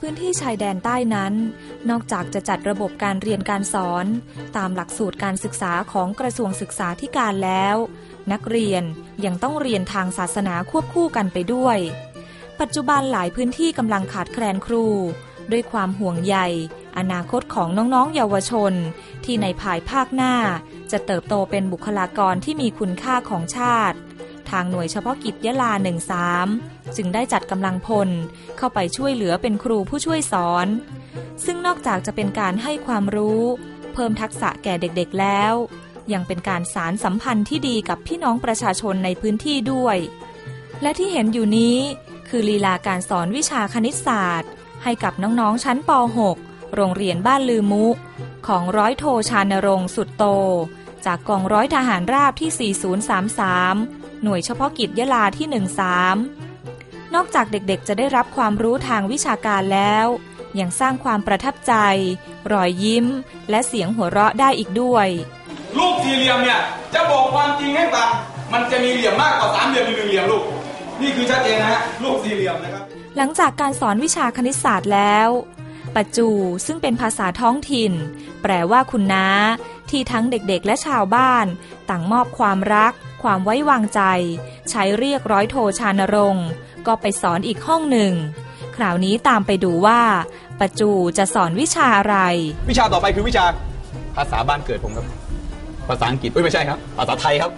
พื้นที่ชายแดนใต้นั้น นอกจากจะจัดระบบการเรียนการสอน ตามหลักสูตรการศึกษาของกระทรวงศึกษาธิการแล้ว นักเรียนยังต้องเรียนทางศาสนาควบคู่กันไปด้วย ปัจจุบันหลายพื้นที่กำลังขาดแคลนครู ด้วยความห่วงใย อนาคตของน้องๆเยาวชน ที่ในภายภาคหน้า จะเติบโตเป็นบุคลากรที่มีคุณค่าของชาติ ทางหน่วยเฉพาะกิจยะลา 13 จึงได้จัดกำลังพล เข้าไปช่วยเหลือเป็นครูผู้ช่วยสอน ซึ่งนอกจากจะเป็นการให้ความรู้ เพิ่มทักษะแก่เด็กๆแล้ว ยังเป็นการสารสัมพันธ์ที่ดีกับพี่น้องประชาชนในพื้นที่ด้วย และที่เห็นอยู่นี้ คือลีลาการสอนวิชาคณิตศาสตร์ ให้กับน้องๆชั้นป .6 โรงเรียนบ้านลือมุ ของร้อยโทชานรงสุดโตจากกองร้อยทหารราบที่ 4033 หน่วยเฉพาะกิจยะลาที่ 13 นอกจากเด็กๆจะได้รับความรู้ทางวิชาการแล้วยังสร้างความประทับใจ รอยยิ้ม และเสียงหัวเราะได้อีกด้วย ลูกสี่เหลี่ยมเนี่ยจะบอกความจริงให้ฟัง มันจะมีเหลี่ยมมากกว่าสามเหลี่ยมหรือหนึ่งเหลี่ยมลูก นี่คือชัดเจนนะฮะ ลูกสี่เหลี่ยมนะครับ หลังจากการสอนวิชาคณิตศาสตร์แล้ว ปัจจูซึ่งเป็นภาษาท้องถิ่น แปลว่าคุณน้า ที่ทั้งเด็กๆ และชาวบ้าน ต่างมอบความรัก ความไว้วางใจ ใช้เรียกร้อยโทชานรงค์ก็ไปสอนอีกห้องหนึ่ง คราวนี้ตามไปดูว่าปัจจูจะสอนวิชาอะไร วิชาต่อไปคือวิชาภาษาบ้านเกิดผมครับ ภาษาอังกฤษเอ้ยไม่ใช่ครับ ภาษาไทยครับ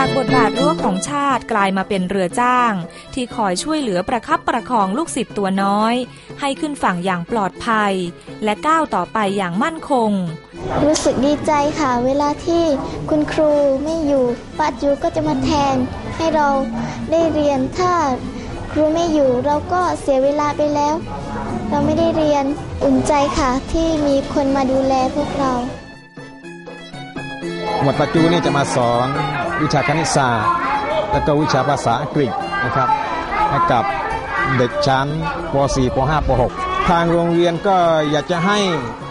จากบทบาทรั้วของชาติกลายมาเป็นเรือจ้าง ที่คอยช่วยเหลือประคับประคองลูกศิษย์ตัวน้อย ให้ขึ้นฝั่งอย่างปลอดภัย และก้าวต่อไปอย่างมั่นคง รู้สึกดีใจค่ะ เวลาที่คุณครูไม่อยู่ป้าจูก็จะมาแทน ให้เราได้เรียนถ้าครูไม่อยู่เราก็เสียเวลาไปแล้ว เราไม่ได้เรียนอุ่นใจค่ะที่มีคนมาดูแลพวกเรา หมวดปัจจุนี่จะมาสอนวิชาคณิตศาสตร์และก็วิชาภาษาอังกฤษนะครับให้กับเด็กชั้นป .4 ป .5 ป .6 ทางโรงเรียนก็อยากจะให้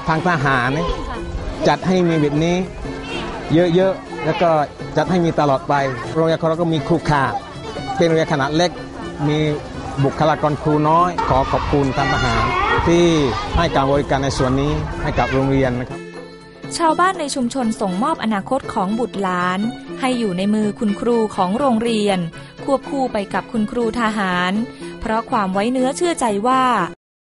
ทางทหารจัดให้มีแบบนี้ เยอะๆแล้วก็จัดให้มีตลอดไป โรงเรียนของเราก็มีครูขาเป็นโรงเรียนขนาดเล็กมีบุคลากรครูน้อย ขอขอบคุณทางทหารที่ให้การบริการในส่วนนี้ให้กับโรงเรียนนะครับ ชาวบ้านในชุมชนส่งมอบอนาคตของบุตรหลาน ให้อยู่ในมือคุณครูของโรงเรียน ควบคู่ไปกับคุณครูทหาร เพราะความไว้เนื้อเชื่อใจว่า